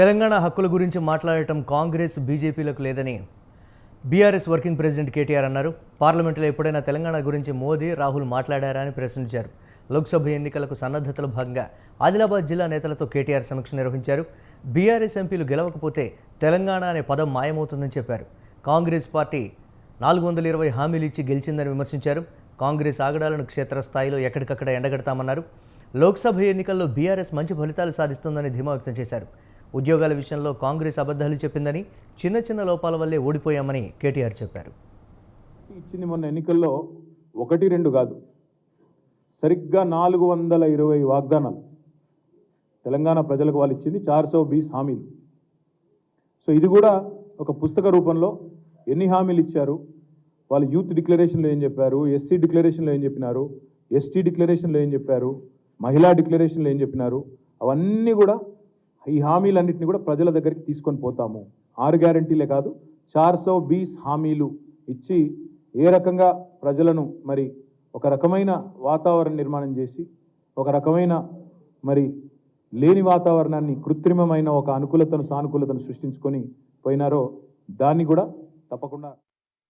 తెలంగాణ హక్కుల గురించి మాట్లాడటం కాంగ్రెస్ బీజేపీలకు లేదని బీఆర్ఎస్ వర్కింగ్ ప్రెసిడెంట్ కేటీఆర్ అన్నారు. పార్లమెంటులో ఎప్పుడైనా తెలంగాణ గురించి మోదీ రాహుల్ మాట్లాడారా అని ప్రశ్నించారు. లోక్సభ ఎన్నికలకు సన్నద్ధతలో భాగంగా ఆదిలాబాద్ జిల్లా నేతలతో కేటీఆర్ సమీక్ష నిర్వహించారు. బీఆర్ఎస్ ఎంపీలు గెలవకపోతే తెలంగాణ అనే పదం మాయమవుతుందని చెప్పారు. కాంగ్రెస్ పార్టీ నాలుగు వందల ఇరవై హామీలు ఇచ్చి గెలిచిందని విమర్శించారు. కాంగ్రెస్ ఆగడాలను క్షేత్రస్థాయిలో ఎక్కడికక్కడ ఎండగడతామన్నారు. లోక్సభ ఎన్నికల్లో బీఆర్ఎస్ మంచి ఫలితాలు సాధిస్తుందని ధీమా వ్యక్తం చేశారు. ఉద్యోగాల విషయంలో కాంగ్రెస్ అబద్ధాలు చెప్పిందని చిన్న చిన్న లోపాల వల్లే ఓడిపోయామని కేటీఆర్ చెప్పారు. ఇచ్చింది మొన్న ఎన్నికల్లో ఒకటి రెండు కాదు సరిగ్గా నాలుగు వందల ఇరవై వాగ్దానాలు తెలంగాణ ప్రజలకు వాళ్ళు ఇచ్చింది చార్ సో బీస్ హామీలు. సో ఇది కూడా ఒక పుస్తక రూపంలో ఎన్ని హామీలు ఇచ్చారు వాళ్ళు యూత్ డిక్లరేషన్లో ఏం చెప్పారు ఎస్సీ డిక్లరేషన్లో ఏం చెప్పినారు ఎస్టీ డిక్లరేషన్లో ఏం చెప్పారు మహిళా డిక్లరేషన్లో ఏం చెప్పినారు అవన్నీ కూడా ఈ హామీలన్నింటినీ కూడా ప్రజల దగ్గరికి తీసుకొని పోతాము. ఆరు గ్యారంటీలే కాదు చార్ సో బీస్ హామీలు ఇచ్చి ఏ రకంగా ప్రజలను మరి ఒక రకమైన వాతావరణ నిర్మాణం చేసి ఒక రకమైన మరి లేని వాతావరణాన్ని కృత్రిమమైన ఒక అనుకూలతను సానుకూలతను సృష్టించుకొని పోయినారో దాన్ని కూడా తప్పకుండా